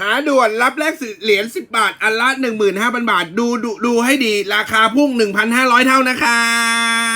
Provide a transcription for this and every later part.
หาด่วนรับแลกสิเหรียญ10 บาท อันละ 15,000 บาท ดูดูดูให้ดี ราคาพุ่ง 1,500 เท่านะคะ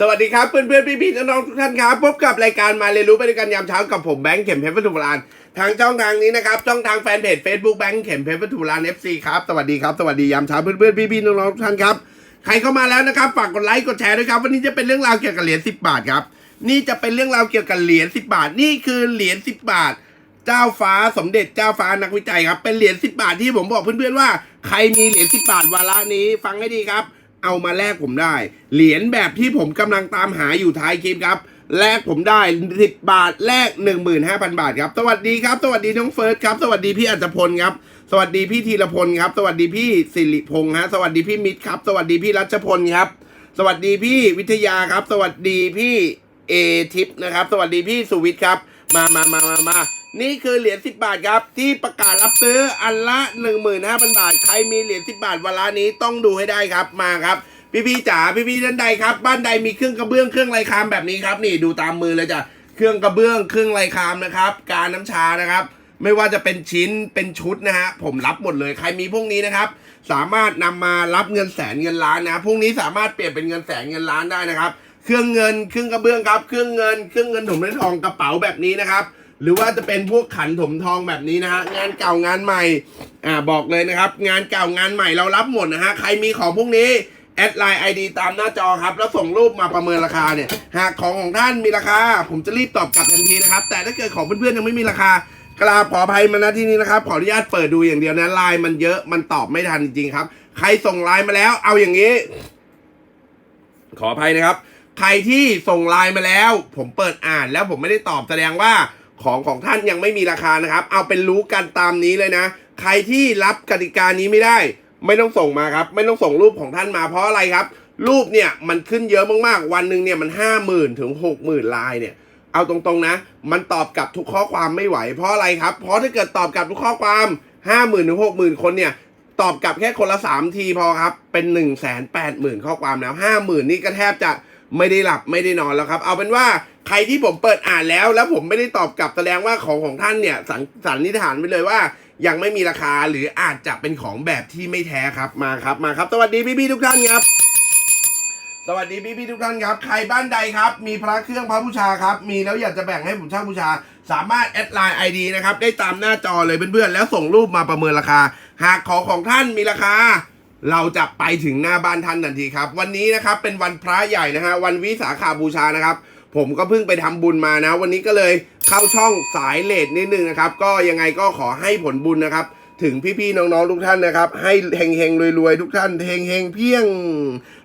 สวัสดีครับเพื่อนเพื่อนพี่พี่ๆน้องๆทุกท่านครับพบกับรายการมาเรียนรู้ไปด้วยกันยามเช้ากับผมแบงค์เข็มเพชรวัตถุโบราณทางช่องทางนี้นะครับช่องทางแฟนเพจ Facebook แบงค์เข็มเพชรวัตถุโบราณ FC ครับสวัสดีครับสวัสดียามเช้าเพื่อนเพื่อนพี่พี่ๆน้องๆทุกท่านครับใครเข้ามาแล้วนะครับฝากกดไลค์กดแชร์ด้วยครับวันนี้จะเป็นเรื่องราวเกี่ยวกับเหรียญ10บาทครับนี่จะเป็นเรื่องราวเกี่ยวกับเหรียญ10บาท นี่คือเหรียญ10บาท เจ้าฟ้าสมเด็จเจ้าฟ้านักวิจัยครับเป็นเหรียญ10บาทที่ผมบอกเพื่อนๆว่าใครมีเหรียญ10บาทวาระนี้ฟังให้ดีครับ เอามาแลกผมได้ เหรียญแบบที่ผมกำลังตามหาอยู่ท้ายคลิปครับแลกผมได้ 10 บาทแลก 15,000 บาทครับ สวัสดีครับ สวัสดีน้องเฟิร์สครับ สวัสดีพี่อัจพลครับ สวัสดีพี่ธีรพลครับ สวัสดีพี่สิริพงษ์ฮะ สวัสดีพี่มิตรครับ สวัสดีพี่รัชพลครับ สวัสดีพี่วิทยาครับ สวัสดีพี่เอทิพนะครับ สวัสดีพี่สุวิทย์ครับ มามามามามา นี่คือเหรียญ10 บาทครับ ที่ประกาศรับซื้ออันละ 15,000 บาท ใครมีเหรียญ10 บาทวันละนี้ต้องดูให้ได้ครับมาครับพี่พี่ๆจ๋าพี่พี่ๆท่านใดครับ บ้านใดมีเครื่องกระเบื้องเครื่องลายคามแบบนี้ครับนี่ดูตามมือเลยจ้ะเครื่องกระเบื้องเครื่องลายคามนะครับ การน้ำชานะครับ ไม่ว่าจะเป็นชิ้นเป็นชุดนะฮะผมรับหมดเลยใครมีพวกนี้นะครับ สามารถนำมารับเงินแสนเงินล้านนะพวกนี้สามารถเปลี่ยนเป็นเงินแสนเงินล้านได้นะครับ เครื่องเงินเครื่องกระเบื้องครับ เครื่องเงินเครื่องเงินถมด้วยทองกระเป๋าแบบนี้นะครับ หรือว่าจะเป็นพวกขันถมทองแบบนี้นะฮะงานเก่างานใหม่อ่าบอกเลยนะครับ งานเก่างานใหม่เรารับหมดนะฮะใครมีของพวกนี้แอดไลน์ไอดีตามหน้าจอครับ แล้วส่งรูปมาประเมินราคาเนี่ย หากของของท่านมีราคา ผมจะรีบตอบกลับทันทีนะครับ แต่ถ้าเกิดของเพื่อนๆยังไม่มีราคากราบขออภัยมาณที่นี้นะครับ ขออนุญาตเปิดดูอย่างเดียวนะไลน์มันเยอะมันตอบไม่ทันจริงๆครับ ใครส่งไลน์มาแล้ว เอาอย่างนี้ ขออภัยนะครับ ใครที่ส่งไลน์มาแล้ว ผมเปิดอ่านแล้วผมไม่ได้ตอบแสดงว่า ของของท่านยังไม่มีราคานะครับ เอาเป็นรู้กันตามนี้เลยนะ ใครที่รับกติกานี้ไม่ได้ ไม่ต้องส่งมาครับ ไม่ต้องส่งรูปของท่านมาเพราะอะไรครับ รูปเนี่ยมันขึ้นเยอะมากๆ วันหนึ่งเนี่ยมันห้าหมื่นถึงหกหมื่นลายเนี่ย เอาตรงๆนะ มันตอบกลับทุกข้อความไม่ไหว เพราะอะไรครับ เพราะถ้าเกิดตอบกลับทุกข้อความห้าหมื่นถึงหกหมื่นคนเนี่ยตอบกลับแค่คนละสามทีพอครับ เป็นหนึ่งแสนแปดหมื่นข้อความแล้วห้าหมื่นนี่ก็แทบจะไม่ได้หลับไม่ได้นอนแล้วครับ เอาเป็นว่า ใครที่ผมเปิดอ่านแล้ว แล้วผมไม่ได้ตอบกลับแสดงว่าของของท่านเนี่ยสันสันนิษฐานไปเลยว่า ยังไม่มีราคาหรืออาจจะเป็นของแบบที่ไม่แท้ครับมาครับมาครับสวัสดีพี่ๆทุกท่านครับ สวัสดีพี่ๆทุกท่านครับ ใครบ้านใดครับ มีพระเครื่องพระบูชาครับ มีแล้วอยากจะแบ่งให้ผมเช่าบูชา สามารถแอดไลน์ไอดีนะครับได้ตามหน้าจอเลยเพื่อนๆแล้วส่งรูปมาประเมินราคา หากของของท่านมีราคาเราจะไปถึงหน้าบ้านท่านทันทีครับ วันนี้นะครับเป็นวันพระใหญ่นะฮะวันวิสาขาบูชานะครับ ผมก็เพิ่งไปทำบุญมานะ วันนี้ก็เลยเข้าช่องสายเลดนิดนึงนะครับ ก็ยังไงก็ขอให้ผลบุญนะครับ ถึงพี่ๆน้องๆทุกท่านนะครับ ให้เฮงๆรวยๆทุกท่านเฮงๆเพียง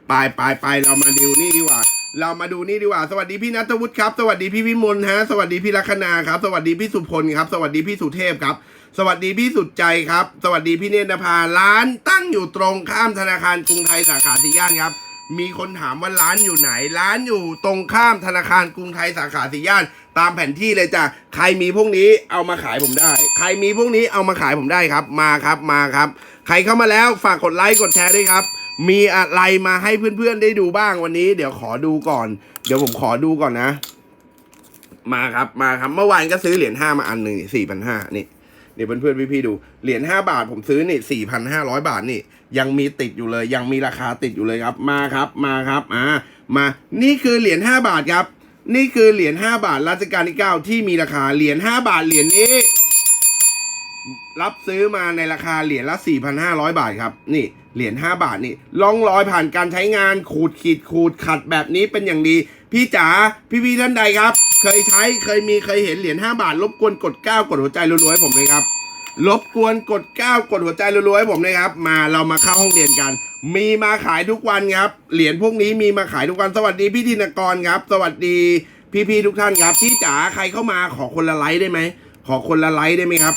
ไปไปไปเรามาดูนี่ดีกว่า เรามาดูนี่ดีกว่า สวัสดีพี่นัทวุฒิครับ สวัสดีพี่วิมลฮะ สวัสดีพี่ลัคนาครับ สวัสดีพี่สุพลครับ สวัสดีพี่สุเทพครับ สวัสดีพี่สุดใจครับ สวัสดีพี่เนตรภาร้านตั้งอยู่ตรงข้ามธนาคารกรุงไทยสาขาสีย่านครับ มีคนถามว่าร้านอยู่ไหน ร้านอยู่ตรงข้ามธนาคารกรุงไทยสาขาสีย่าน ตามแผนที่เลยจ้ะใครมีพวกนี้เอามาขายผมได้ ใครมีพวกนี้เอามาขายผมได้ครับ มาครับมาครับ ใครเข้ามาแล้วฝากกดไลค์กดแชร์ด้วยครับ มีอะไรมาให้เพื่อนๆได้ดูบ้างวันนี้ เดี๋ยวขอดูก่อน เดี๋ยวผมขอดูก่อนนะ มาครับมาครับเมื่อวานก็ซื้อเหรียญห้ามาอันหนึ่งสี่พันห้านี่ นี่เพื่อนๆพี่ๆดูเหรียญห้าบาทผมซื้อนี่สี่พันห้าร้อยบาทนี่ ยังมีติดอยู่เลย ยังมีราคาติดอยู่เลยครับมาครับมาครับอ่ามานี่คือเหรียญห้าบาทครับ นี่คือเหรียญห้าบาทรัชกาลที่เก้าที่มีราคาเหรียญห้าบาทเหรียญนี้รับซื้อมาในราคาเหรียญละ 4,500 บาทครับ นี่เหรียญ5บาทนี่ล่องรอยผ่านการใช้งานขูดขีดขูดขัดแบบนี้เป็นอย่างดี พี่จ๋าพี่พี่ท่านใดครับ เคยใช้เคยมีเคยเห็นเหรียญ5บาทรบกวนกด 9 กดหัวใจรัวๆให้ผมเลยครับรบกวนกด 9 กดหัวใจรัวๆให้ผมเลยครับ มาเรามาเข้าห้องเรียนกัน มีมาขายทุกวันครับเหรียญพวกนี้มีมาขายทุกวันสวัสดีพี่ธินกรครับ สวัสดีพี่ๆทุกท่านครับพี่จ๋าใครเข้ามาขอคนละไลค์ได้ไหมขอคนละไลค์ได้ไหมครับ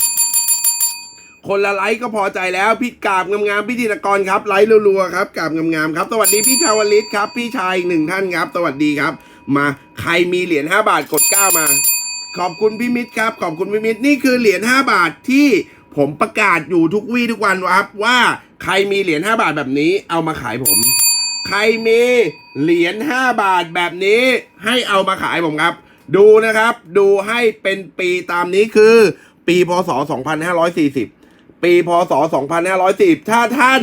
คนละไลค์ก็พอใจแล้ว พี่กาบงามๆพี่ธีรกรครับไลค์รัวๆครับกาบงามๆครับ สวัสดีพี่ชาวลิตครับ พี่ชายอีกหนึ่งท่านครับ สวัสดีครับ มาใครมีเหรียญ5บาทกดเก้ามา ขอบคุณพี่มิตรครับ ขอบคุณพี่มิตรนี่คือเหรียญ5บาทที่ผมประกาศอยู่ทุกวี่ทุกวันครับ ว่าใครมีเหรียญ5บาทแบบนี้ เอามาขายผม ใครมีเหรียญ5บาทแบบนี้ ให้เอามาขายผมครับ ดูนะครับ ดูให้เป็นปีตามนี้คือ ปีพศ2540 ปีพศ 2540ถ้าท่าน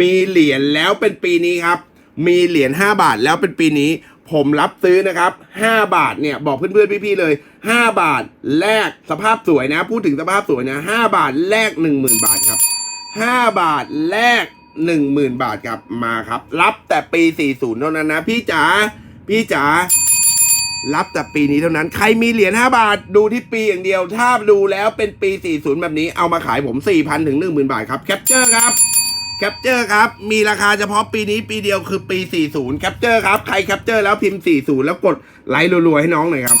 มีเหรียญแล้วเป็นปีนี้ครับ มีเหรียญ5บาทแล้วเป็นปีนี้ ผมรับซื้อนะครับ 5 บาทเนี่ยบอกเพื่อนๆพี่ๆเลย 5 บาทแลกสภาพสวยนะ พูดถึงสภาพสวยนะ5บาทแลก10,000 บาทครับ 5 บาทแลก10,000 บาทครับมาครับ รับแต่ปี 40 เท่านั้นนะ พี่จ๋าพี่จ๋า รับแต่ปีนี้เท่านั้น ใครมีเหรียญ5บาทดูที่ปีอย่างเดียว ถ้าดูแล้วเป็นปี 40 แบบนี้เอามาขายผม 4,000 ถึง 10,000 บาทครับแคปเจอร์ครับแคปเจอร์ครับ มีราคาเฉพาะปีนี้ปีเดียวคือปี 40แคปเจอร์ครับ ใครแคปเจอร์แล้วพิมพ์ 40 แล้วกดไลค์รัวๆให้น้องหน่อยครับ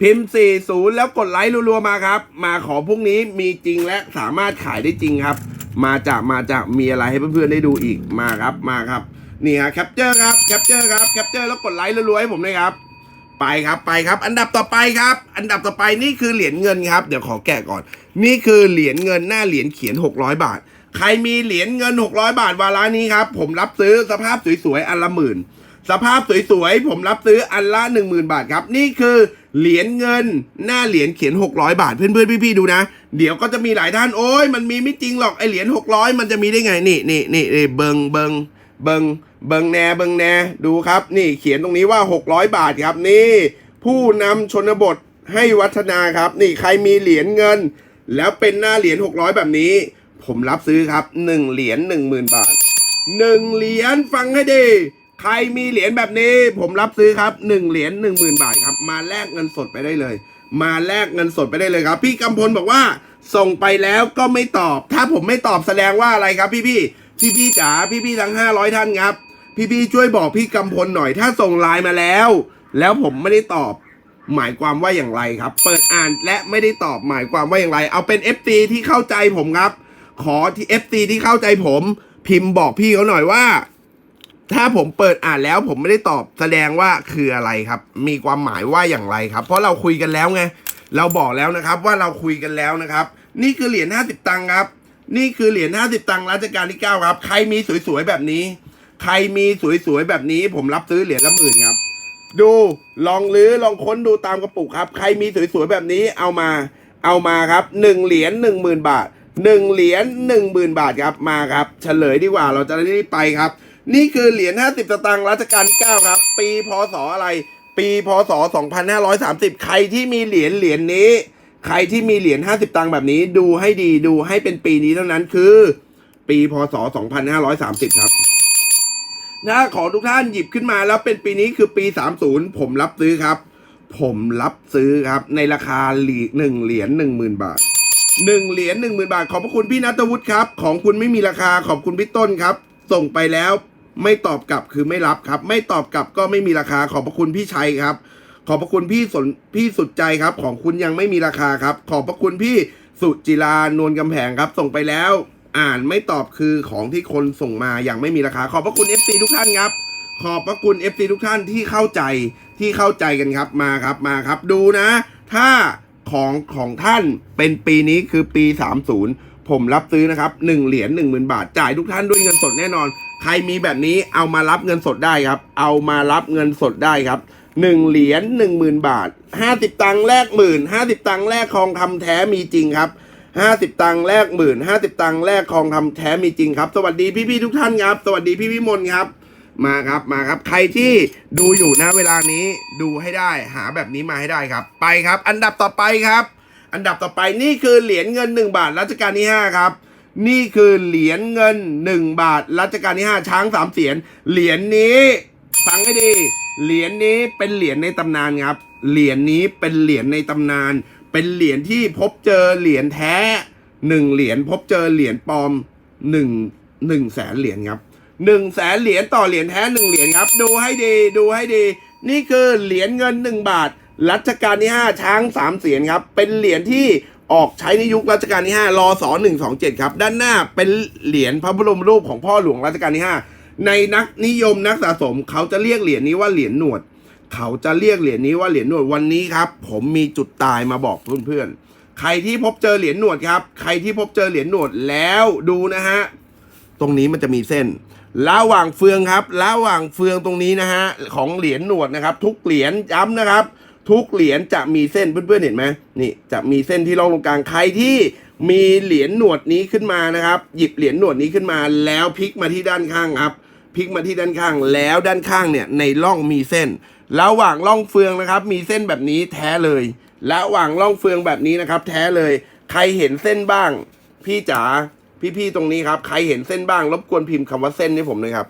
พิมพ์ 40 แล้วกดไลค์รัวๆมาครับ มาขอพวกนี้มีจริงและสามารถขายได้จริงครับ มาจากมาจากมีอะไรให้เพื่อนๆได้ดูอีกมาครับมาครับ นี่ฮะแคปเจอร์ครับแคปเจอร์ครับแคปเจอร์แล้วกดไลค์รัวๆให้ผมเลยครับ ไปครับไปครับ อันดับต่อไปครับ อันดับต่อไปนี่คือเหรียญเงินครับ เดี๋ยวขอแกะก่อน นี่คือเหรียญเงินหน้าเหรียญเขียน 600 บาท ใครมีเหรียญเงิน 600 บาทวาระนี้ครับผมรับซื้อสภาพสวยๆอันละหมื่นสภาพสวยๆ ผมรับซื้ออันละ 10,000 บาทครับ นี่คือเหรียญเงินหน้าเหรียญเขียน 600 บาท เพื่อนๆ พี่ๆ ดูนะ เดี๋ยวก็จะมีหลายท่านโอ้ยมันมีไม่จริงหรอกไอเหรียญ600 มันจะมีได้ไง นี่นี่นี่นี่เบิงเบิงเบิง เบิงแนเบิงแนดูครับ นี่เขียนตรงนี้ว่า 600 บาทครับนี่ ผู้นำชนบทให้วัฒนาครับ นี่ใครมีเหรียญเงิน แล้วเป็นหน้าเหรียญ600 แบบนี้ ผมรับซื้อครับ 1 เหรียญ10,000 บาทหนึ่งเหรียญฟังให้ดี ใครมีเหรียญแบบนี้ ผมรับซื้อครับหนึ่งเหรียญหนึ่งหมื่นบาทครับ มาแลกเงินสดไปได้เลย มาแลกเงินสดไปได้เลยครับ พี่กำพลบอกว่าส่งไปแล้วก็ไม่ตอบ ถ้าผมไม่ตอบแสดงว่าอะไรครับพี่พี่พี่พี่จ๋าพี่พี่ทั้งห้าร้อยท่านครับ พี่พี่ๆช่วยบอกพี่กำพลหน่อยถ้าส่งไลน์มาแล้ว แล้วผมไม่ได้ตอบ หมายความว่าอย่างไรครับ เปิดอ่านและไม่ได้ตอบหมายความว่าอย่างไร เอาเป็น FT ที่เข้าใจผมครับ ขอที่ FT ที่เข้าใจผม พิมพ์บอกพี่เขาหน่อยว่า ถ้าผมเปิดอ่านแล้วผมไม่ได้ตอบแสดงว่าคืออะไรครับ มีความหมายว่าอย่างไรครับ เพราะเราคุยกันแล้วไงเราบอกแล้วนะครับว่าเราคุยกันแล้วนะครับ นี่คือเหรียญ50 ตังค์ครับ นี่คือเหรียญ50 ตังค์รัชกาลที่ 9 ครับ ใครมีสวยๆแบบนี้ ใครมีสวยๆแบบนี้ผมรับซื้อเหรียญละหมื่นครับ ดูลองลื้อลองค้นดูตามกระปุกครับ ใครมีสวยๆแบบนี้เอามา เอามาครับหนึ่งเหรียญหนึ่งหมื่นบาทหนึ่งเหรียญหนึ่งหมื่นบาทครับมาครับเฉลยดีกว่าเราจะได้รีบไปครับ นี่คือเหรียญห้าสิบสตางค์รัชกาลที่เก้าครับ ปีพศอะไร ปีพศสองพันห้าร้อยสามสิบใครที่มีเหรียญเหรียญนี้ ใครที่มีเหรียญห้าสิบตังค์แบบนี้ดูให้ดีดูให้เป็นปีนี้เท่านั้นคือ ปีพศสองพันห้าร้อยสามสิบครับ นะขอทุกท่านหยิบขึ้นมาแล้วเป็นปีนี้คือปี 30 ผมรับซื้อครับ ผมรับซื้อครับ ในราคาหลีหนึ่งเหรียญหนึ่งหมื่นบาทหนึ่งเหรียญหนึ่งหมื่นบาท ขอบพระคุณพี่นัทวุฒิครับ ของคุณไม่มีราคาขอบคุณพี่ต้นครับ ส่งไปแล้วไม่ตอบกลับคือไม่รับครับ ไม่ตอบกลับก็ไม่มีราคาขอบพระคุณพี่ชัยครับ ขอบพระคุณพี่สนพี่สุดใจครับ ของคุณยังไม่มีราคาครับ ขอบพระคุณพี่สุจิรานวลกำแพงครับ ส่งไปแล้ว อ่านไม่ตอบคือของที่คนส่งมาอย่างไม่มีราคา ขอบพระคุณ FC ทุกท่านครับ ขอบพระคุณ FC ทุกท่านที่เข้าใจที่เข้าใจกันครับมาครับมาครับดูนะ ถ้าของของท่านเป็นปีนี้คือปี 30 ผมรับซื้อนะครับ1เหรียญ10,000 บาทจ่ายทุกท่านด้วยเงินสดแน่นอน ใครมีแบบนี้เอามารับเงินสดได้ครับ เอามารับเงินสดได้ครับ1เหรียญ10,000บาท50ตังค์แลกหมื่น50ตังค์แลกทองคำแท้มีจริงครับ ห้าสิบตังค์แลกหมื่นห้าสิบตังค์แลกทองคำแท้มีจริงครับ สวัสดีพี่ๆทุกท่านครับ สวัสดีพี่วิมลครับ มาครับมาครับ ใครที่ดูอยู่นะเวลานี้ดูให้ได้หาแบบนี้มาให้ได้ครับ ไปครับ อันดับต่อไปครับ อันดับต่อไปนี่คือเหรียญเงินหนึ่งบาทรัชกาลที่ห้าครับนี่คือเหรียญเงินหนึ่งบาทรัชกาลที่ห้าช้างสามเสียนเหรียญนี้ฟังให้ดีเหรียญนี้เป็นเหรียญในตำนานครับเหรียญนี้เป็นเหรียญในตำนาน เป็นเหรียญที่พบเจอเหรียญแท้หนึ่งเหรียญพบเจอเหรียญปลอมหนึ่งหนึ่งแสนเหรียญครับหนึ่งแสนเหรียญต่อเหรียญแท้หนึ่งเหรียญครับ ดูให้ดีดูให้ดี นี่คือเหรียญเงินหนึ่งบาท รัชกาลที่5ช้างสามเสียนครับ เป็นเหรียญที่ออกใช้ในยุครัชกาลที่5รอสอ127ครับ ด้านหน้าเป็นเหรียญพระบรมรูปของพ่อหลวงรัชกาลที่5ในนักนิยมนักสะสมเขาจะเรียกเหรียญนี้ว่าเหรียญหนวด เขาจะเรียกเหรียญนี้ว่าเหรียญหนวดวันนี้ครับ ผมมีจุดตายมาบอกเพื่อนๆ ใครที่พบเจอเหรียญหนวดครับ ใครที่พบเจอเหรียญหนวดแล้วดูนะฮะ ตรงนี้มันจะมีเส้น ระหว่างเฟืองครับ ระหว่างเฟืองตรงนี้นะฮะของเหรียญหนวดนะครับ ทุกเหรียญย้ำนะครับ ทุกเหรียญจะมีเส้นเพื่อนๆเห็นไหมนี่จะมีเส้นที่ร่องตรงกลางใครที่มีเหรียญหนวดนี้ขึ้นมานะครับ หยิบเหรียญหนวดนี้ขึ้นมา แล้วพลิกมาที่ด้านข้างครับพลิกมาที่ด้านข้างแล้วด้านข้างเนี่ยในร่องมีเส้น ระหว่างร่องเฟืองนะครับ มีเส้นแบบนี้แท้เลยระหว่างร่องเฟืองแบบนี้นะครับ แท้เลย ใครเห็นเส้นบ้าง พี่จ๋าพี่ๆตรงนี้ครับ ใครเห็นเส้นบ้าง รบกวนพิมพ์คำว่าเส้นให้ผมหน่อยครับ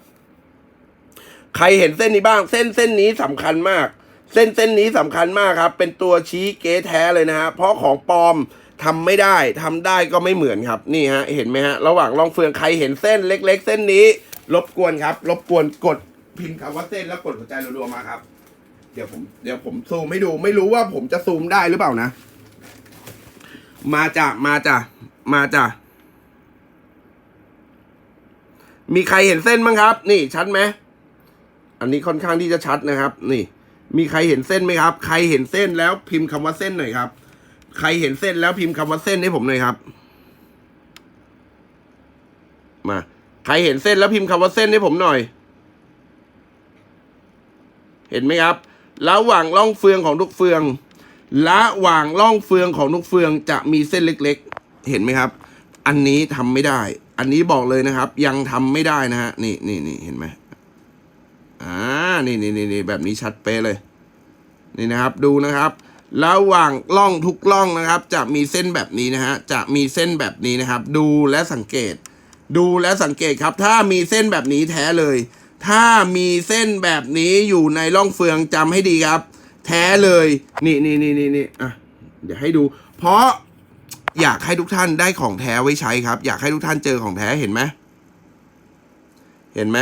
ใครเห็นเส้นนี้บ้าง เส้นเส้นนี้สำคัญมาก เส้นเส้นนี้สำคัญมากครับ เป็นตัวชี้เก๊แท้เลยนะฮะเพราะของปลอมทำไม่ได้ทำได้ก็ไม่เหมือนครับ นี่ฮะ เห็นไหมฮะ ระหว่างร่องเฟืองใครเห็นเส้นเล็ก ๆ เส้นนี้ รบกวนครับ รบกวนกดพิมพ์คำว่าเส้นแล้วกดหัวใจรัวๆมาครับ เดี๋ยวผมเดี๋ยวผมซูมให้ดูไม่รู้ว่าผมจะซูมได้หรือเปล่านะ มาจ้ะมาจ้ะมาจ้ะมีใครเห็นเส้นบ้างครับ นี่ชัดไหมอันนี้ค่อนข้างที่จะชัดนะครับ นี่ มีใครเห็นเส้นไหมครับ ใครเห็นเส้นแล้วพิมพ์คำว่าเส้นหน่อยครับ ใครเห็นเส้นแล้วพิมพ์คำว่าเส้นให้ผมหน่อยครับ มาใครเห็นเส้นแล้วพิมพ์คำว่าเส้นให้ผมหน่อย เห็นไหมครับ ระหว่างร่องเฟืองของทุกเฟืองระหว่างร่องเฟืองของทุกเฟืองจะมีเส้นเล็กๆ เห็นไหมครับ อันนี้ทำไม่ได้ อันนี้บอกเลยนะครับ ยังทำไม่ได้นะฮะ นี่นี่นี่เห็นไหมอ่านี่นี่นี่นี่แบบนี้ชัดเป๊ะเลย นี่นะครับ ดูนะครับ ระหว่างร่องทุกร่องนะครับ จะมีเส้นแบบนี้นะฮะ จะมีเส้นแบบนี้นะครับ ดูและสังเกต ดูและสังเกตครับ ถ้ามีเส้นแบบนี้แท้เลย ถ้ามีเส้นแบบนี้อยู่ในร่องเฟืองจำให้ดีครับ แท้เลย นี่นี่นี่นี่นี่อะ เดี๋ยวให้ดู เพราะอยากให้ทุกท่านได้ของแท้ไว้ใช้ครับ อยากให้ทุกท่านเจอของแท้เห็นไหมเห็นไหม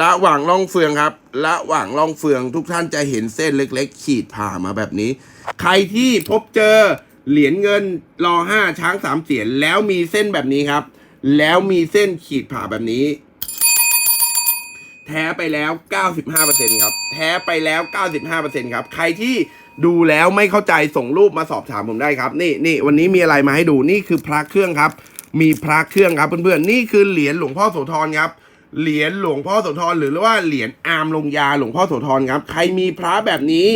ระหว่างร่องเฟืองครับระหว่างร่องเฟืองทุกท่านจะเห็นเส้นเล็ก ๆ ขีดผ่ามาแบบนี้ ใครที่พบเจอเหรียญเงินรอห้าช้างสามเสียนแล้วมีเส้นแบบนี้ครับ แล้วมีเส้นขีดผ่าแบบนี้ แท้ไปแล้ว 95%ครับ แท้ไปแล้ว 95%ครับ ใครที่ดูแล้วไม่เข้าใจส่งรูปมาสอบถามผมได้ครับ นี่นี่วันนี้มีอะไรมาให้ดูนี่คือพระเครื่องครับ มีพระเครื่องครับเพื่อนๆ นี่คือเหรียญหลวงพ่อโสธรครับ เหรียญหลวงพ่อโสธรหรือว่าเหรียญอามลงยาหลวงพ่อโสธรครับ ใครมีพระแบบนี้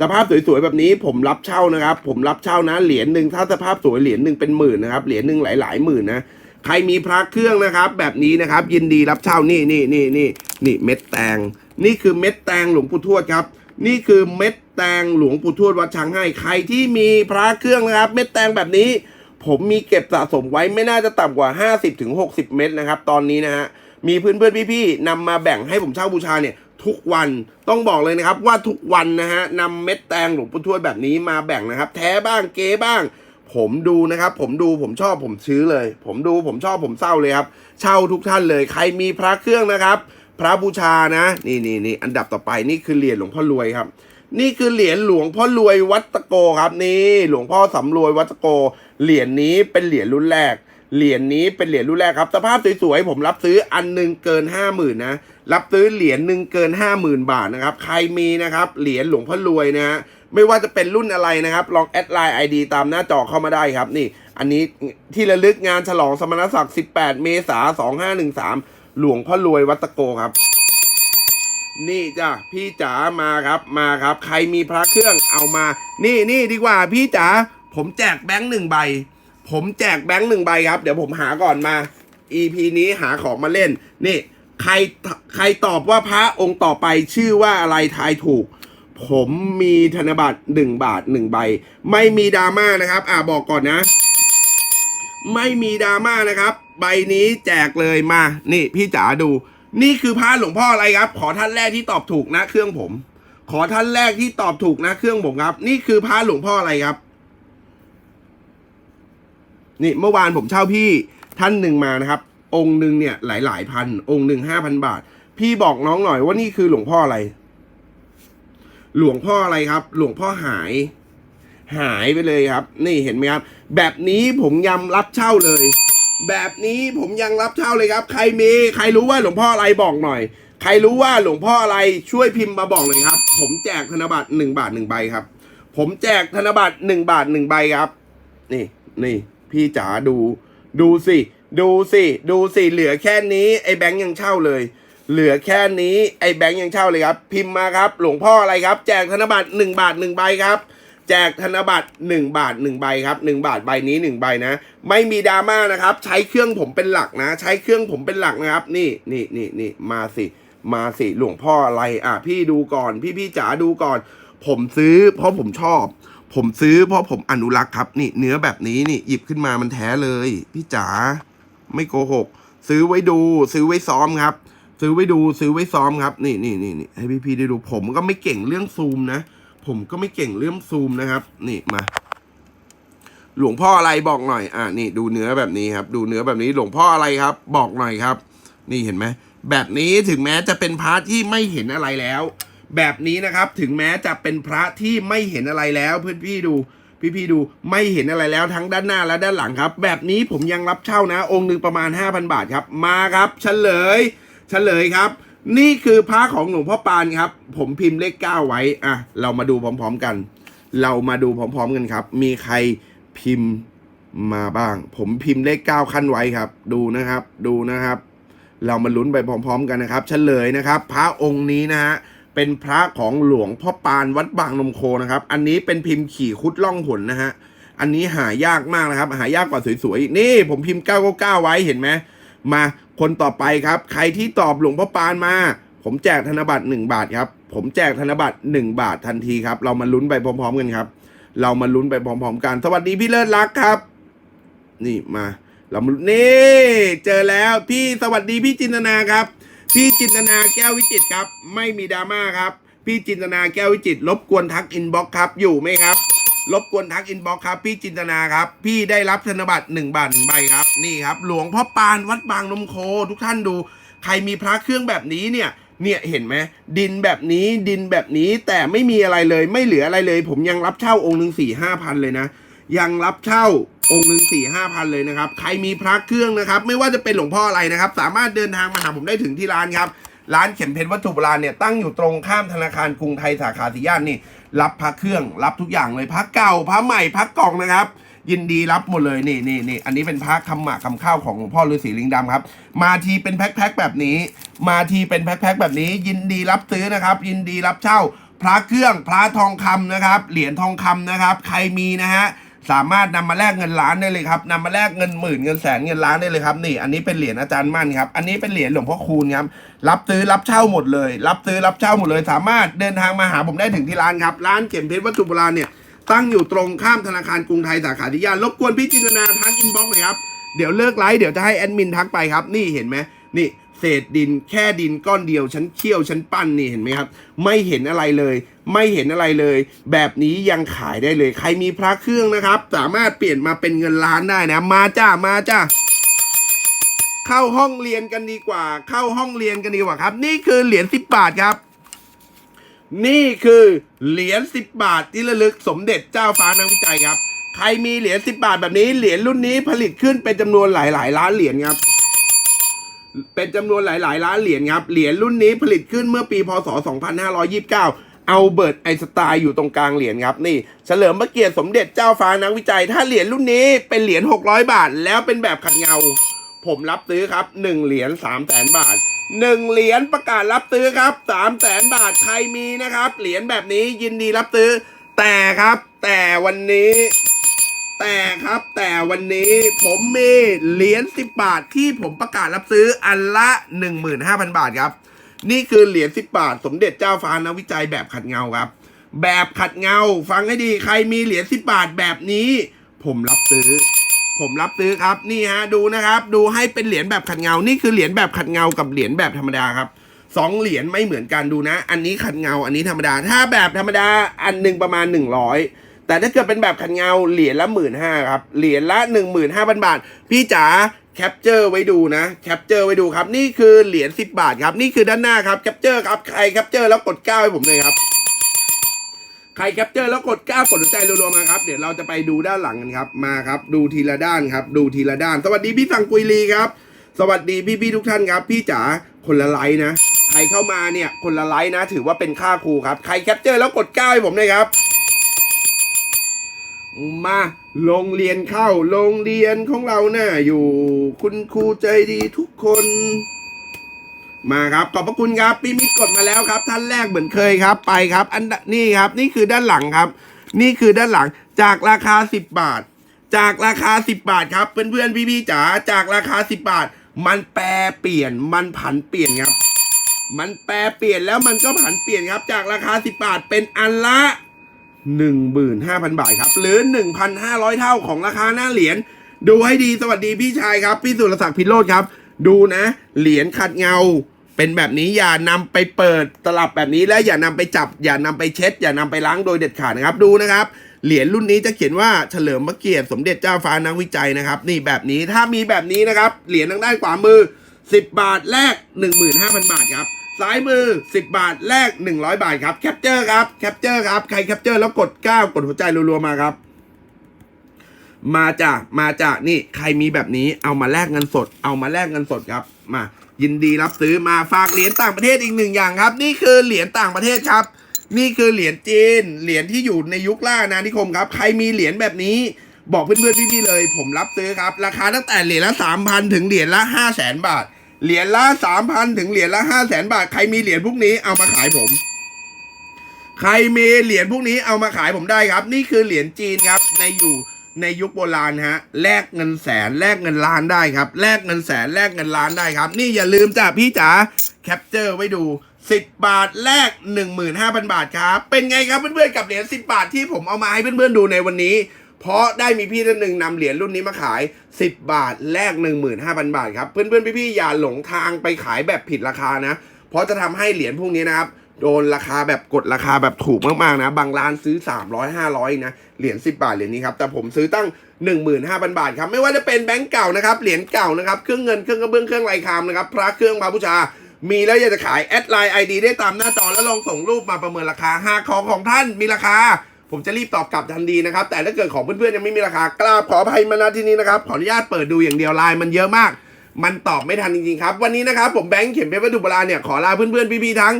สภาพสวยๆแบบนี้ผมรับเช่านะครับ ผมรับเช่านะ เหรียญหนึ่งถ้าสภาพสวยเหรียญหนึ่งเป็นหมื่นนะครับ เหรียญหนึ่งหลายๆหมื่นนะ ใครมีพระเครื่องนะครับ แบบนี้นะครับ ยินดีรับเช่านี่นี่นี่นี่นี่เม็ดแตง นี่คือเม็ดแตงหลวงปู่ทวดครับ นี่คือเม็ดแตงหลวงปู่ทวดวัดช้างให้ ใครที่มีพระเครื่องนะครับ เม็ดแตงแบบนี้ ผมมีเก็บสะสมไว้ไม่น่าจะต่ำกว่า 50-60ถึง60เม็ดนะครับ ตอนนี้นะฮะมีเพื่อนเพื่อนๆพี่ๆนำมาแบ่งให้ผมเช่าบูชาเนี่ยทุกวันต้องบอกเลยนะครับว่าทุกวันนะฮะนำเม็ดแตงหลวงปู่ทวดแบบนี้มาแบ่งนะครับ แท้บ้างเก๊บ้าง ผมดูนะครับ ผมดูผมชอบผมซื้อเลย ผมดูผมชอบผมเศร้าเลยครับ เช่าทุกท่านเลย ใครมีพระเครื่องนะครับ พระบูชานะ นี่นี่นี่อันดับต่อไปนี่คือเหรียญหลวงพ่อรวยครับ นี่คือเหรียญหลวงพ่อรวยวัดตะโกครับ นี่หลวงพ่อสำรวยวัดตะโก เหรียญนี้เป็นเหรียญรุ่นแรกเหรียญนี้เป็นเหรียญรุ่นแรกครับ สภาพสวยๆผมรับซื้ออันหนึ่งเกินห้าหมื่นนะรับซื้อเหรียญหนึ่งเกินห้าหมื่นบาทนะครับ ใครมีนะครับเหรียญหลวงพ่อรวยนะฮะ ไม่ว่าจะเป็นรุ่นอะไรนะครับ ลองแอดไลน์ไอดีตามหน้าจอเข้ามาได้ครับ นี่ อันนี้ที่ระลึกงานฉลองสมณศักดิ์ 18 เมษายน 2513 หลวงพ่อรวยวัตโกครับ นี่จ้ะพี่จ๋ามาครับมาครับ ใครมีพระเครื่องเอามา นี่นี่ดีกว่าพี่จ๋าผมแจกแบงค์หนึ่งใบ ผมแจกแบงค์หนึ่งใบครับ เดี๋ยวผมหาก่อนมา EP นี้หาของมาเล่น นี่ ใครใครตอบว่าพระองค์ต่อไปชื่อว่าอะไรทายถูก ผมมีธนบัตรหนึ่งบาทหนึ่งใบ ไม่มีดราม่านะครับ อ่าบอกก่อนนะ ไม่มีดราม่านะครับ ใบนี้แจกเลยมา นี่พี่จ๋าดู นี่คือพระหลวงพ่ออะไรครับ ขอท่านแรกที่ตอบถูกนะ เครื่องผม ขอท่านแรกที่ตอบถูกนะ เครื่องผมครับ นี่คือพระหลวงพ่ออะไรครับ นี่เมื่อวานผมเช่าพี่ท่านหนึ่งมานะครับ องค์หนึ่งเนี่ยหลายๆพัน องค์หนึ่งห้าพันบาท พี่บอกน้องหน่อยว่านี่คือหลวงพ่ออะไร หลวงพ่ออะไรครับ หลวงพ่อหาย หายไปเลยครับ นี่เห็นไหมครับ แบบนี้ผมยังรับเช่าเลย แบบนี้ผมยังรับเช่าเลยครับ ใครมีใครรู้ว่าหลวงพ่ออะไรบอกหน่อย ใครรู้ว่าหลวงพ่ออะไรช่วยพิมพ์มาบอกหน่อยครับ ผมแจกธนบัตรหนึ่งบาทหนึ่งใบครับ ผมแจกธนบัตรหนึ่งบาทหนึ่งใบครับ นี่นี่พี่จ๋าดู ดูสิ ดูสิ ดูสิ เหลือแค่นี้ ไอ้แบงค์ยังเช่าเลย เหลือแค่นี้ไอ้แบงค์ยังเช่าเลยครับ พิมพ์มาครับ หลวงพ่ออะไรครับ แจกธนบัตรหนึ่งบาทหนึ่งใบครับ แจกธนบัตร1บาท1ใบครับ1บาทใบนี้1ใบนะ ไม่มีดราม่านะครับ ใช้เครื่องผมเป็นหลักนะ ใช้เครื่องผมเป็นหลักนะครับ นี่นี่นี่นี่มาสิมาสิหลวงพ่ออะไรอะ พี่ดูก่อน พี่พี่จ๋าดูก่อน ผมซื้อ เพราะผมชอบ ผมซื้อเพราะผมอนุรักษ์ครับ นี่เนื้อแบบนี้นี่หยิบขึ้นมามันแท้เลย พี่จ๋าไม่โกหก ซื้อไว้ดู ซื้อไว้ซ้อมครับ ซื้อไว้ดูซื้อไว้ซ้อมครับ นี่นี่นี่นี่ให้พี่พี่ได้ดูผมก็ไม่เก่งเรื่องซูมนะ ผมก็ไม่เก่งเรื่องซูมนะครับ นี่มา หลวงพ่ออะไรบอกหน่อย อะนี่ดูเนื้อแบบนี้ครับ ดูเนื้อแบบนี้หลวงพ่ออะไรครับ บอกหน่อยครับ นี่เห็นไหมแบบนี้ถึงแม้จะเป็นพระที่ไม่เห็นอะไรแล้ว แบบนี้นะครับถึงแม้จะเป็นพระที่ไม่เห็นอะไรแล้วเพื่อนพี่ดูพี่พี่ดูไม่เห็นอะไรแล้วทั้งด้านหน้าและด้านหลังครับ แบบนี้ผมยังรับเช่านะ องค์หนึ่งประมาณ 5,000 บาทครับ มาครับเฉลย เฉลยครับ นี่คือพระของหลวงพ่อปานครับ ผมพิมพ์เลขเก้าไว้อะเรามาดูพร้อม ๆกัน เรามาดูพร้อม ๆ กันครับ มีใครพิมพ์มาบ้าง ผมพิมพ์เลขเก้าขั้นไว้ครับ ดูนะครับ ดูนะครับ เรามาลุ้นไปพร้อม ๆ กันนะครับ เฉลยนะครับ พระองค์นี้นะฮะเป็นพระของหลวงพ่อปานวัดบางนมโคนะครับ อันนี้เป็นพิมพ์ขี่คุดล่องหนนะฮะอันนี้หายากมากนะครับ หายากกว่าสวยๆนี่ผมพิมพ์ 999 ไว้เห็นไหม มาคนต่อไปครับ ใครที่ตอบหลวงพ่อปานมา ผมแจกธนบัตร1บาทครับ ผมแจกธนบัตร1บาททันทีครับ เรามาลุ้นไปพร้อม ๆ กันครับ เรามาลุ้นไปพร้อม ๆ กัน สวัสดีพี่เลิศรักครับ นี่มาเรามานี่ เจอแล้วพี่สวัสดีพี่จินตนาครับ พี่จินตนาแก้ววิจิตครับ ไม่มีดราม่าครับ พี่จินตนาแก้ววิจิตรรบกวนทักอินบ็อกครับ อยู่ไหมครับ รบกวนทักอินบ็อกครับ พี่จินตนาครับ พี่ได้รับธนบัตร1บาท1ใบครับ นี่ครับ หลวงพ่อปานวัดบางนมโค ทุกท่านดู ใครมีพระเครื่องแบบนี้เนี่ยเนี่ยเห็นไหมดินแบบนี้ดินแบบนี้แต่ไม่มีอะไรเลยไม่เหลืออะไรเลย ผมยังรับเช่าองค์หนึ่งสี่ห้าพันเลยนะ ยังรับเช่าองค์หนึ่งสี่ห้าพันเลยนะครับ ใครมีพระเครื่องนะครับ ไม่ว่าจะเป็นหลวงพ่ออะไรนะครับ สามารถเดินทางมาหาผมได้ถึงที่ร้านครับ ร้านเข็มเพชรวัตถุโบราณเนี่ยตั้งอยู่ตรงข้ามธนาคารกรุงไทยสาขาสีย่านนี่ รับพระเครื่องรับทุกอย่างเลยพระเก่าพระใหม่พระกล่องนะครับ ยินดีรับหมดเลยนี่นี่นี่อันนี้เป็นพระคำหมากคำข้าวของหลวงพ่อฤาษีลิงดำครับ มาทีเป็นแพ็คๆแบบนี้ มาทีเป็นแพ็คๆแบบนี้ ยินดีรับซื้อนะครับ ยินดีรับเช่า พระเครื่องพระทองคำนะครับ เหรียญทองคำนะครับ ใครมีนะฮะ สามารถนำมาแลกเงินล้านได้เลยครับนำมาแลกเงินหมื่นเงินแสนเงินล้านได้เลยครับนี่ อันนี้เป็นเหรียญอาจารย์มั่นครับ อันนี้เป็นเหรียญหลวงพ่อคูณครับรับซื้อรับเช่าหมดเลย รับซื้อรับเช่าหมดเลย สามารถเดินทางมาหาผมได้ถึงที่ร้านครับร้านเข็มเพชรวัตถุโบราณเนี่ยตั้งอยู่ตรงข้ามธนาคารกรุงไทยสาขาที่ย่านรบกวนพี่จินนาทักอินบ็อกซ์หน่อยครับเดี๋ยวเลิกไลฟ์เดี๋ยวจะให้แอดมินทักไปครับนี่เห็นไหมนี่เศษดินแค่ดินก้อนเดียวฉันเคี่ยวฉันปั้นนี่เห็นไหมครับ ไม่เห็นอะไรเลย ไม่เห็นอะไรเลย แบบนี้ยังขายได้เลย ใครมีพระเครื่องนะครับ สามารถเปลี่ยนมาเป็นเงินล้านได้นะ มาจ้ามาจ้าเข้าห้องเรียนกันดีกว่า เข้าห้องเรียนกันดีกว่าครับ นี่คือเหรียญสิบบาทครับ นี่คือเหรียญสิบบาทที่ระลึกสมเด็จเจ้าฟ้านักวิจัยครับ ใครมีเหรียญสิบบาทแบบนี้เหรียญรุ่นนี้ผลิตขึ้นเป็นจำนวนหลาย ๆ ล้านเหรียญครับเป็นจำนวนหลาย ๆ ล้านเหรียญครับ เหรียญรุ่นนี้ผลิตขึ้นเมื่อปี พศ 2529 เอาเบิร์ตไอสไตล์อยู่ตรงกลางเหรียญครับนี่ เฉลิมพระเกียรติสมเด็จเจ้าฟ้านักวิจัย ถ้าเหรียญรุ่นนี้เป็นเหรียญ600 บาท แล้วเป็นแบบขัดเงา ผมรับซื้อครับ1เหรียญ3แสนบาท1เหรียญประกาศรับซื้อครับ3แสนบาทใครมีนะครับ เหรียญแบบนี้ยินดีรับซื้อ แต่ครับแต่วันนี้ แต่ครับแต่วันนี้ผมมีเหรียญ10 บาทที่ผมประกาศรับซื้ออันละ 15,000 บาทครับ นี่คือเหรียญ10บบาท สมเด็จเจ้าฟ้านักวิจัยแบบขัดเงาครับ แบบขัดเงา ฟังให้ดีใครมีเหรียญ10บบาทแบบนี้ ผมรับซื้อ ผมรับซื้อครับนี่ฮะดูนะครับ ดูให้เป็นเหรียญแบบขัดเงา นี่คือเหรียญแบบขัดเงากับเหรียญแบบธรรมดาครับสองเหรียญไม่เหมือนกันดูนะ อันนี้ขัดเงา อันนี้ธรรมดา ถ้าแบบธรรมดาอันหนึ่งประมาณ 100 แต่ถ้าเกิดเป็นแบบขัดเงาเหรียญละหมื่นห้าครับ เหรียญละหนึ่งหมื่นห้าพันบาท พี่จ๋า แคปเจอร์ไว้ดูนะแคปเจอร์ไว้ดูครับ นี่คือเหรียญ10 บาทครับ นี่คือด้านหน้าครับแคปเจอร์ครับใครแคปเจอร์แล้วกดก้าวให้ผมเลยครับ ใครแคปเจอร์แล้วกดก้าวกดหัวใจรัวๆมาครับ เดี๋ยวเราจะไปดูด้านหลังกันครับ มาครับ ดูทีละด้านครับ ดูทีละด้าน สวัสดีพี่สังกุยลีครับ สวัสดีพี่ๆทุกท่านครับ พี่จ๋าคนละไลค์นะ ใครเข้ามาเนี่ยคนละไลค์นะ ถือว่าเป็นค่าครูครับ ใครแคปเจอร์แล้วกดก้าวให้ผมเลยครับ มาโรงเรียนเข้าโรงเรียนของเราน่ะอยู่ คุณครูใจดีทุกคน มาครับขอบพระคุณครับพี่มิกกดมาแล้วครับ ท่านแรกเหมือนเคยครับไปครับ อันนี่ครับนี่คือด้านหลังครับ นี่คือด้านหลังจากราคา 10 บาท จากราคา 10 บาทครับเพื่อนๆพี่ๆจ๋าจากราคา 10 บาท มันแปรเปลี่ยนมันผันเปลี่ยนครับ มันแปรเปลี่ยนแล้วมันก็ผันเปลี่ยนครับ จากราคา 10 บาทเป็นอันละ 15,000 บาทครับ หรือ 1,500 เท่าของราคาหน้าเหรียญดูให้ดีสวัสดีพี่ชายครับ พี่สุรศักดิ์พิโรธครับ ดูนะ เหรียญขัดเงา เป็นแบบนี้อย่านำไปเปิดตลับแบบนี้และอย่านำไปจับ อย่านำไปเช็ด อย่านำไปล้างโดยเด็ดขาดนะครับดูนะครับเหรียญรุ่นนี้จะเขียนว่าเฉลิมพระเกียรติสมเด็จเจ้าฟ้านักวิจัยนะครับ นี่แบบนี้ถ้ามีแบบนี้นะครับ เหรียญทางด้านขวามือ 10 บาทแลก15,000 บาทครับ ซ้ายมือ 10 บาทแลก100 บาทครับแคปเจอร์ครับแคปเจอร์ครับใครแคปเจอร์แล้วกด 9 กดหัวใจรัวๆมาครับ มาจากมาจากนี่ใครมีแบบนี้เอามาแลกเงินสด เอามาแลกเงินสดครับ มา ยินดีรับซื้อมาฝากเหรียญต่างประเทศอีกหนึ่งอย่างครับ นี่คือเหรียญต่างประเทศครับ นี่คือเหรียญจีน เหรียญที่อยู่ในยุคล่าอาณานิคมครับ ใครมีเหรียญแบบนี้บอกเพื่อนๆพี่ๆเลย ผมรับซื้อครับ ราคาตั้งแต่เหรียญละสามพันถึงเหรียญละห้าแสนบาท เหรียญละสามพันถึงเหรียญละห้าแสนบาท ใครมีเหรียญพวกนี้เอามาขายผม ใครมีเหรียญพวกนี้เอามาขายผมได้ครับ นี่คือเหรียญจีนครับ ในอยู่ในยุคโบราณฮะแลกเงินแสนแลกเงินล้านได้ครับแลกเงินแสนแลกเงินล้านได้ครับ นี่อย่าลืมจ้ะพี่จ๋าแคปเจอร์ไว้ดู 10 บาทแลก15,000 บาทครับ เป็นไงครับเพื่อนๆกับเหรียญ10 บาทที่ผมเอามาให้เพื่อนๆดูในวันนี้ เพราะได้มีพี่ท่านหนึ่งนำเหรียญรุ่นนี้มาขาย 10 บาทแลก15,000 บาทครับ เพื่อนๆ พี่ๆ อย่าหลงทางไปขายแบบผิดราคานะ เพราะจะทำให้เหรียญพวกนี้นะครับ โดนราคาแบบกดราคาแบบถูกมากๆนะ บางร้านซื้อ 300 500 นะ เหรียญ10 บาทเหรียญนี้ครับ แต่ผมซื้อตั้ง 15,000 บาทครับ ไม่ว่าจะเป็นแบงก์เก่านะครับ เหรียญเก่านะครับ เครื่องเงิน เครื่องกระเบื้อง เครื่องลายคามนะครับ พระเครื่องพระบูชามีแล้วอยากจะขายแอดไลน์ไอดีได้ตามหน้าจอแล้วลองส่งรูปมาประเมินราคาหากของของท่านมีราคา ผมจะรีบตอบกลับทันทีนะครับ แต่ถ้าเกิดของเพื่อนๆยังไม่มีราคากราบขออภัยมาณที่นี้นะครับ ขออนุญาตเปิดดูอย่างเดียวไลน์มันเยอะมาก มันตอบไม่ทันจริงๆครับ วันนี้นะครับผมแบงค์เข็มเพชรวัตถุโบราณเนี่ยขอลาเพื่อนๆพี่ๆทั้ง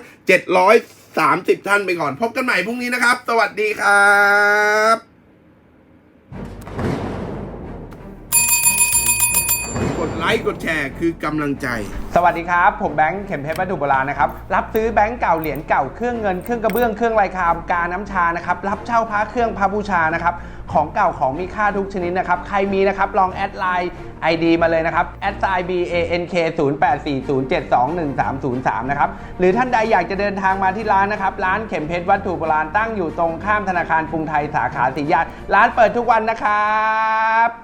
730 ท่านไปก่อน พบกันใหม่พรุ่งนี้นะครับ สวัสดีครับ ดไลค์กดแชร์คือกำลังใจ สวัสดีครับ ผมแบงค์เข็มเพชรวัตถุโบราณนะครับ รับซื้อแบงค์เก่าเหรียญเก่าเครื่องเงินเครื่องกระเบื้องเครื่องลายคามกาน้ำชานะครับรับเช่าพระเครื่องพระบูชานะครับของเก่าของมีค่าทุกชนิดนะครับ ใครมีนะครับลองแอดไลน์ ID มาเลยนะครับแอดไซน์ B A N K 0 8 4 0 7 2 1 3 0 3นะครับหรือท่านใดอยากจะเดินทางมาที่ร้านนะครับ ร้านเข็มเพชรวัตถุโบราณตั้งอยู่ตรงข้ามธนาคารกรุงไทยสาขาสีย่านร้านเปิดทุกวันนะครับ